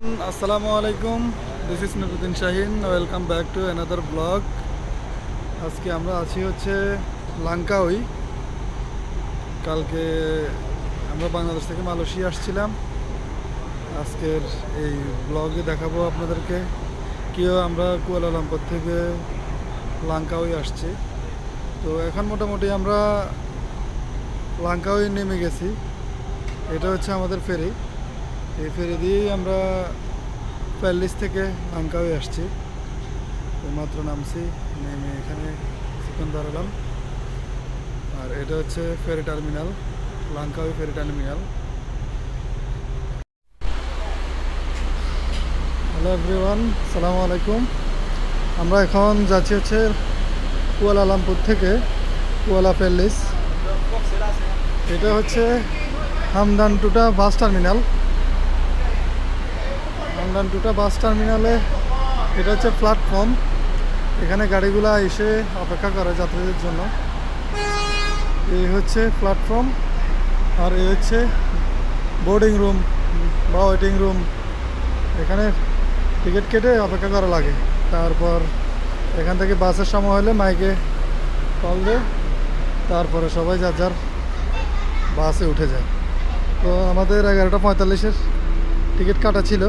আসসালামু আলাইকুম this is Nuruddin Shahin welcome back to another blog আজকে আমরা আছি হচ্ছে লাঙ্কাউই কালকে আমরা বাংলাদেশ থেকে মালয়েশিয়া আসছিলাম। আজকের এই ব্লগে দেখাবো আপনাদেরকে কেউ আমরা কুয়ালালামপুর থেকে লাঙ্কাউই আসছি। তো এখন মোটামুটি আমরা লাঙ্কাউই নেমে গেছি। এটা হচ্ছে আমাদের ফেরি। এই ফেরি দিয়েই আমরা প্যালিস থেকে লাঙ্কাওয়ে আসছি। মাত্র নামছি, নেমে এখানে কিছুক্ষণ দাঁড়ালাম আর এটা হচ্ছে ferry terminal, Langkawi ferry terminal. Hello everyone, সালামু আলাইকুম। আমরা এখন যাচ্ছি হচ্ছে কুয়ালালামপুর থেকে কুয়ালা প্যালিস। এটা হচ্ছে হামদান টুটা বাস টার্মিনাল। হামদান টুটা বাস টার্মিনালে। এটা হচ্ছে প্ল্যাটফর্ম এখানে গাড়িগুলো এসে অপেক্ষা করে যাত্রীদের জন্য। এই হচ্ছে প্ল্যাটফর্ম আর এই হচ্ছে বোর্ডিং রুম বা ওয়েটিং রুম এখানে টিকিট কেটে অপেক্ষা করা লাগে। তারপর এখান থেকে বাসের সময় হলে মাইকে কল দেয় তারপরে সবাই যার যার বাসে উঠে যায়। তো আমাদের এগারোটা পঁয়তাল্লিশের টিকিট কাটা ছিল।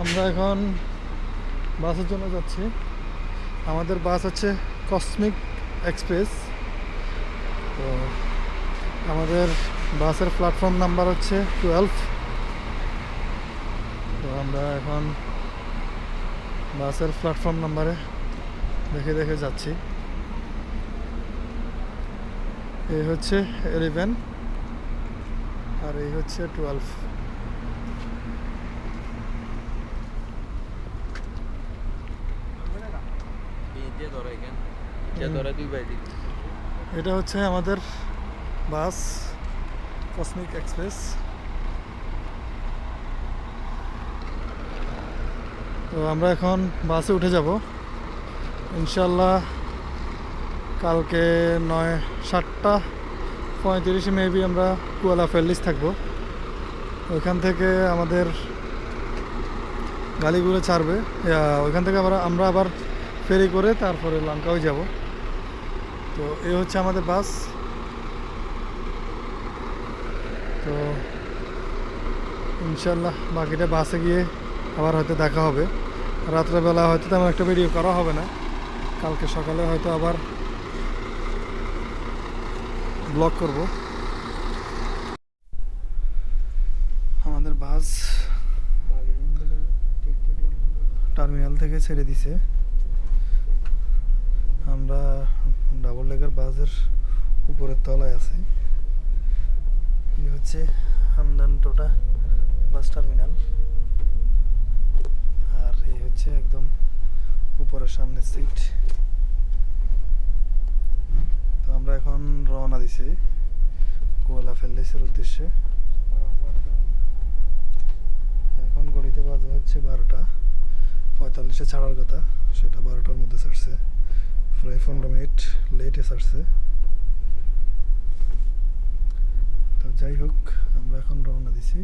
আমরা এখন বাসের জন্য যাচ্ছি। আমাদের বাস হচ্ছে কসমিক এক্সপ্রেস তো আমাদের বাসের প্ল্যাটফর্ম নাম্বার হচ্ছে টুয়েলভ তো আমরা এখন বাসের প্ল্যাটফর্ম নাম্বারে দেখে দেখে যাচ্ছি। এই হচ্ছে ইলেভেন আর এই হচ্ছে টুয়েলভ যে ধরে এখান যে ধরে দুই বাই দিবি এটা হচ্ছে আমাদের বাস কসমিক এক্সপ্রেস তো আমরা এখন বাসে উঠে যাব। ইনশাল্লাহ কালকে নয় সাতটা পঁয়ত্রিশে মেবি আমরা কুয়ালা ফেল্লিস থাকব। ওইখান থেকে আমাদের গাড়িগুলো ছাড়বে। ওইখান থেকে আবার আমরা আবার ফেরি করে তারপরে লঙ্কাও যাব। তো এই হচ্ছে আমাদের বাস। তো ইনশাল্লাহ বাকিটা বাসে গিয়ে আবার হয়তো দেখা হবে। রাত্রেবেলা হয়তো তেমন একটা ভিডিও করা হবে না। কালকে সকালে হয়তো আবার ব্লগ করব। আমাদের বাস টার্মিনাল থেকে ছেড়ে দিছে। আমরা ডাবল লেগার বাসের উপরের তলায় আছি। এই হচ্ছে হামদান টোটা বাস টার্মিনাল। আর এই হচ্ছে একদম উপরের সামনের সিট তো আমরা এখন রওনা দিছি কুয়ালা ফেল্লিসের উদ্দেশ্যে। এখন গড়িতে বাজে হচ্ছে বারোটা। পঁয়তাল্লিশে ছাড়ার কথা, সেটা বারোটার মধ্যে ছাড়ছে। প্রায় পনেরো মিনিট লেটে ছাড়ছে। তো যাই হোক, আমরা এখন রওনা দিছি।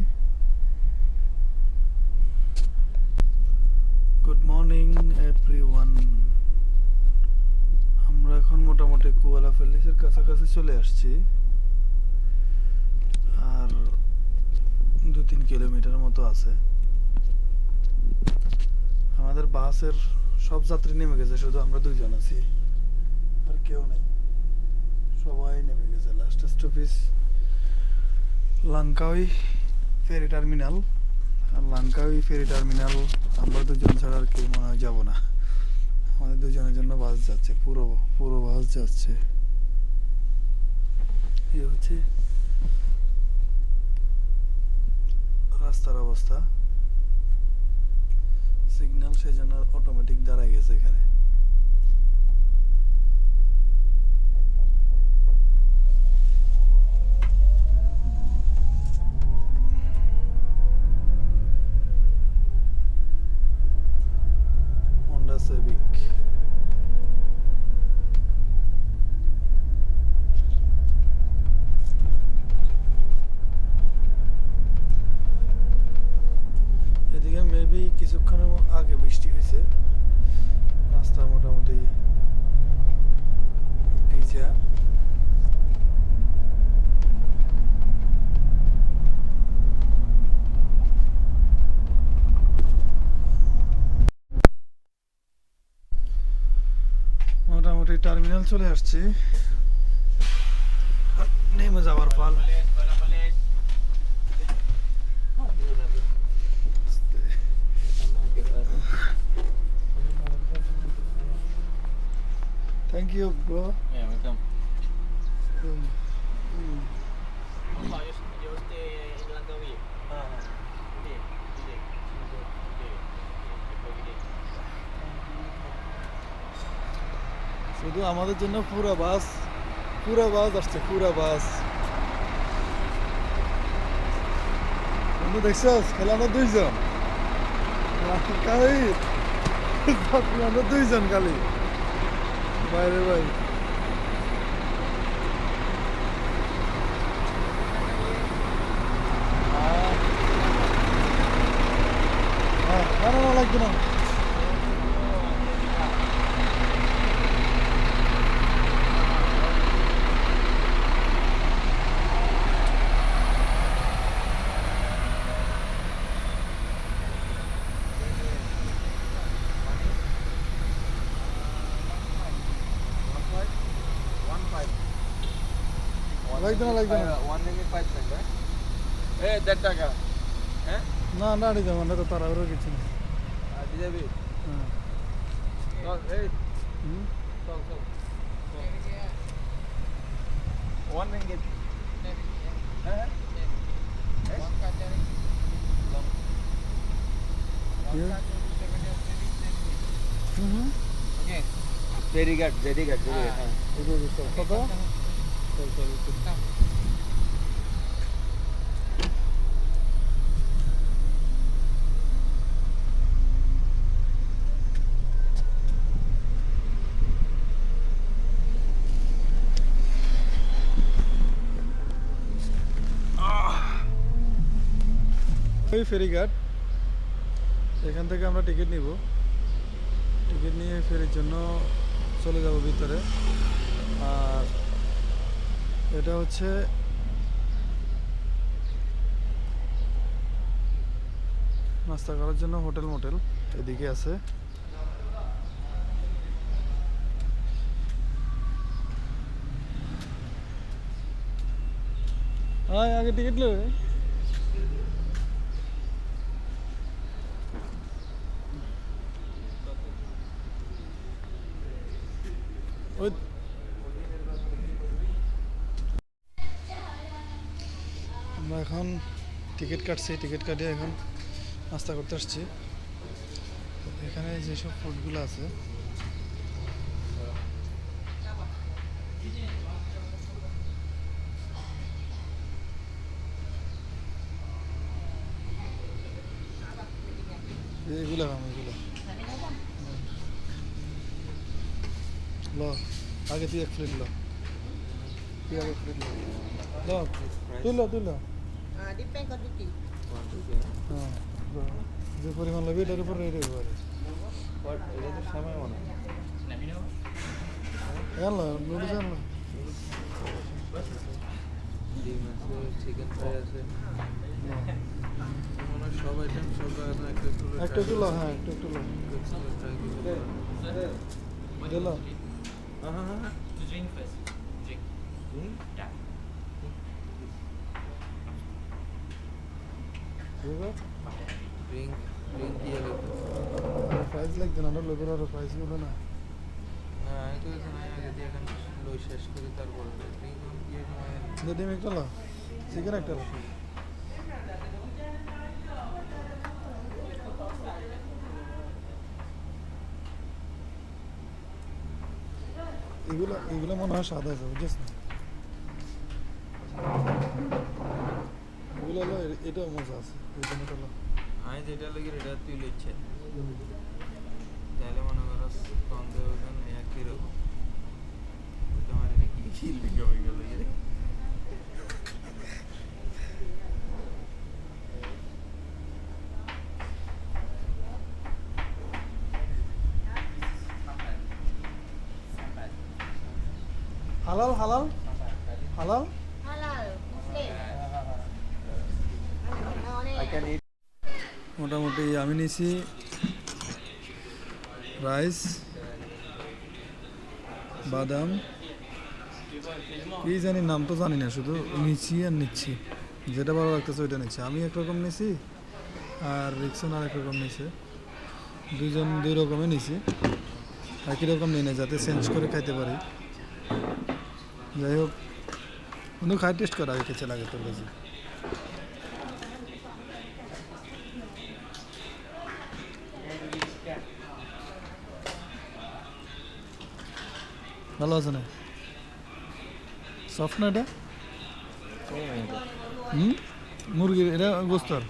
গুড মর্নিং এভরিওয়ান আমরা এখন মোটামুটি কুয়ালা ফেলিসের কাছাকাছি চলে আসছি। আর দু তিন কিলোমিটার মতো আছে। আমাদের বাসের সব যাত্রী নেমে গেছে, শুধু আমরা দুইজন আছি। আর কেউ নেই। সবাই নেমে গেছে। Last stoppage Langkawi ferry terminal আর লাঙ্কাউই ফেরি টার্মিনাল আমরা দুজন ছাড়া আর কেউ মনে হয় যাব না। আমাদের দুজনের জন্য বাস যাচ্ছে, পুরো পুরো বাস যাচ্ছে। এই হচ্ছে রাস্তার অবস্থা। সিগন্যাল সেই জন্য অটোমেটিক দাঁড়ায় গেছে এখানে। হয়েছে। রাস্তা মোটামুটি ভিজা। মোটামুটি টার্মিনাল চলে আসছি। নেমে যাওয়ার পাল। Yeah, welcome. Pak, you, you stay in Langkawi? Today? Today? Today? Today? শুধু আমাদের জন্য পুরো বাস পুরো বাস আসছে পুরো বাস বন্ধু দেখছস খেলানো দুইজন কালি দুইজন কালি বাইরে ভাই হ্যাঁ না না না লাগবে না লাগবে না লাগবে না ringgit five cent, right? Hey, that টাকা। হ্যাঁ? না না আড়ি যাব না তো তারা ওরও কিছু না দিয়ে যাবি? হ্যাঁ এই, হুম। চল, চল। One ringgit. হ্যাঁ? হ্যাঁ। ওদের ওদের কত চল ওই ফেরিঘাট, এখান থেকে আমরা টিকিট নিব। টিকিট নিয়ে ফেরির জন্য চলে যাব ভিতরে। আর এটা হচ্ছে নাস্তা করার জন্য হোটেল মোটেল এদিকে আছে। আগে টিকিট লো ওই আমরা এখন টিকিট কাটছি, টিকিট কাটিয়ে এখন নাস্তা করতে আসছি। এখানে যেসব ফুডগুলো আছে ল, আগে তুই এক প্লেট ল। তুই প্লেট ল, তুই ল তুই ল। হ্যাঁ। যে পরিমাণ লবি এটার উপর রেট হইতে পারে What? এটা তো সময় মনে হয়। জানলো নুডলস জানলো ডিম আছে, চিকেন ফ্রাই আছে। মনে হয় সব আইটেম সব এখন একটু একটু করে একটু try একটু ল করব। হ্যাঁ একটু একটু ল একটু করে try করব। দিল হ্যাঁ, হ্যাঁ, হ্যাঁ। Drink, drink দিয়ে। প্রাইস না লবির আরও প্রাইসগুলো না আমি তো এখানে লই শেষ করি তারপরে drink দিয়ে নিয়ে যে ডিম একটা ল চিকেন একটা ল এগুলো এগুলো মনে হয় সাদা আছে বুঝছিস না এটাও মজা আছে ওই টমেটোলা আমি যেটা লাগে এটা তুই লেচ্ছে তাহলে মনে করো সন্দেহ ওজন একই রকম তোমার এটা কি খিলবি কবে গেল হালাল হালাল হালাল মোটামুটি আমি নিয়েছি রাইস, বাদাম। কি জানি নাম তো জানি না, শুধু নিচ্ছি আর নিচ্ছি। যেটা ভালো লাগতেছে ওইটা নিচ্ছি। আমি একরকম নিছি আর রিক্সন আর একরকম নিছে। দুজন দুই রকমই নিছি। একই রকম নিই না যাতে চেঞ্জ করে খাইতে পারি। যাই হোক কিন্তু খাই টেস্ট করা কেছে লাগে তোর কাছে। ভালো আছে না? সফট না এটা? হুম? মুরগির এটা গোস্তর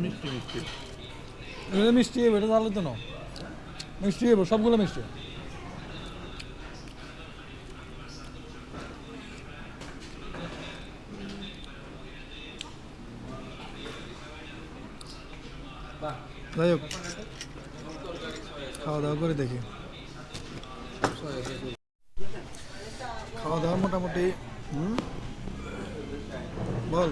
মিষ্টি মিষ্টি এটা মিষ্টি হবে এটা তাহলে তো না। মিষ্টি হবে সবগুলো মিষ্টি। যাই হোক, খাওয়া দাওয়া করে দেখি। খাওয়া দাওয়া মোটামুটি বল।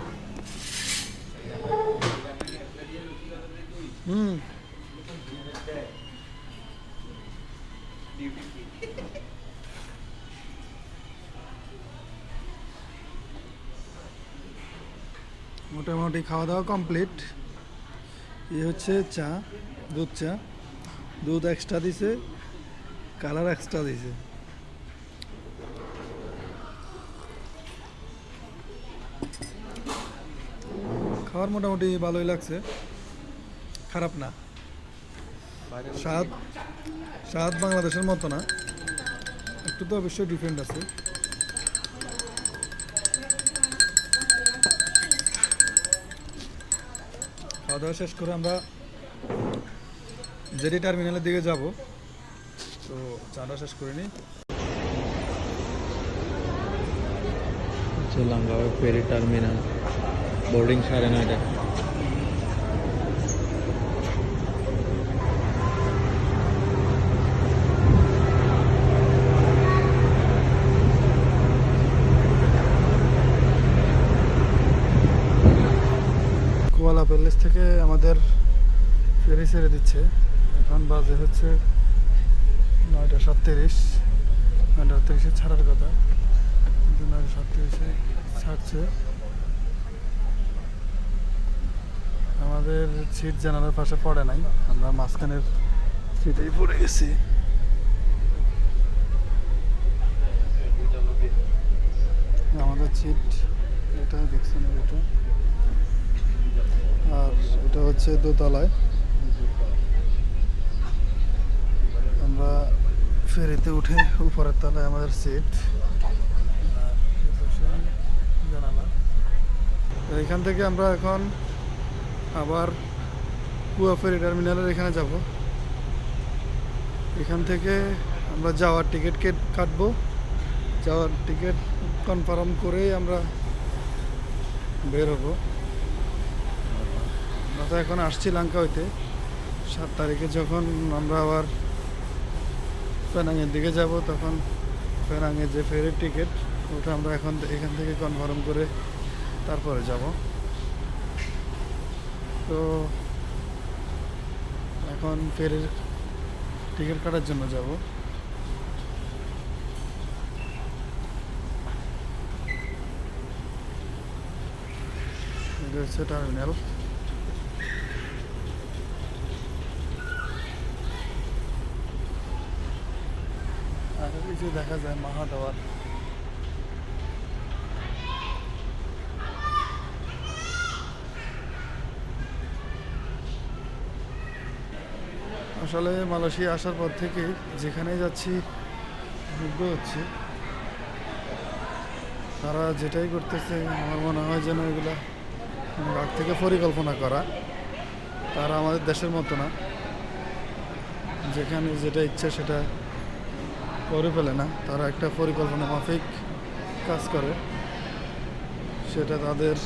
হুম। মোটামুটি খাওয়া দাওয়া কমপ্লিট এ হচ্ছে চা দুধ চা। দুধ এক্সট্রা দিছে কালার এক্সট্রা দিছে। খাবার মোটামুটি ভালোই লাগছে। খারাপ না। স্বাদ স্বাদ বাংলাদেশের মতো না। একটু তো অবশ্যই ডিফারেন্ট আছে। খাওয়া দাওয়া শেষ করে আমরা জেডি টার্মিনালের দিকে যাব। তো চাটা শেষ করে নিই লাঙ্গাওয়ে ফেরি টার্মিনাল বোর্ডিং সাড়ে নয়টা কোয়ালা প্যালেস থেকে আমাদের ফেরি ছেড়ে দিচ্ছে। এখন বাজে হচ্ছে নয়টা সাতত্রিশ। নয়টা আটত্রিশে ছাড়ার কথা। কিন্তু নয়টা সাতত্রিশে ছাড়ছে। আমাদের সিট জানালার পাশে পড়ে নাই। আমরা মাঝখানের সিটেই পড়ে গেছি। আমাদের সিট এটা দেখছেন এটা। আর এটা হচ্ছে দোতলায়। আমরা ফেরিতে উঠে উপরের তলায় আমাদের সিট জানালা এখান থেকে আমরা এখন আবার কুয়া ফেরি টার্মিনালের এখানে যাব। এখান থেকে আমরা যাওয়ার টিকিট কেট কাটবো। যাওয়ার টিকিট কনফার্ম করেই আমরা বের হব। তো এখন আসছি লঙ্কা হইতে। সাত তারিখে যখন আমরা আবার পেনাঙের দিকে যাব, তখন পেনাঙের যে ফেরির টিকিট ওটা আমরা এখন এখান থেকে কনফার্ম করে তারপরে যাব। তো এখন ফেরির টিকিট কাটার জন্য যাব। এটা হচ্ছে টার্মিনাল কিছু দেখা যায় মাহা টাওয়ার আসলে মালয়েশিয়া আসার পর থেকে যেখানে যাচ্ছি মুগ্ধ হচ্ছে। তারা যেটাই করতেছে, আমার মনে হয় যেন এগুলা আগ থেকে পরিকল্পনা করা। তারা আমাদের দেশের মতো না। যেখানে যেটা ইচ্ছা সেটা করে ফেলে না। তারা একটা পরিকল্পনা মাফিক কাজ করে। সেটা তাদের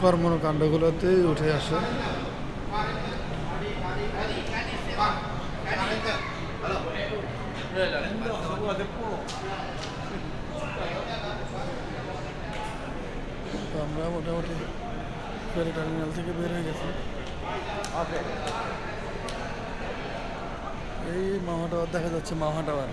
কর্মকাণ্ডগুলোতেই উঠে আসে। আমরা মোটামুটি ফেরি টার্মিনাল থেকে বের হয়ে গেছি। এই মামা টাওয়ার দেখা যাচ্ছে মামা টাওয়ার।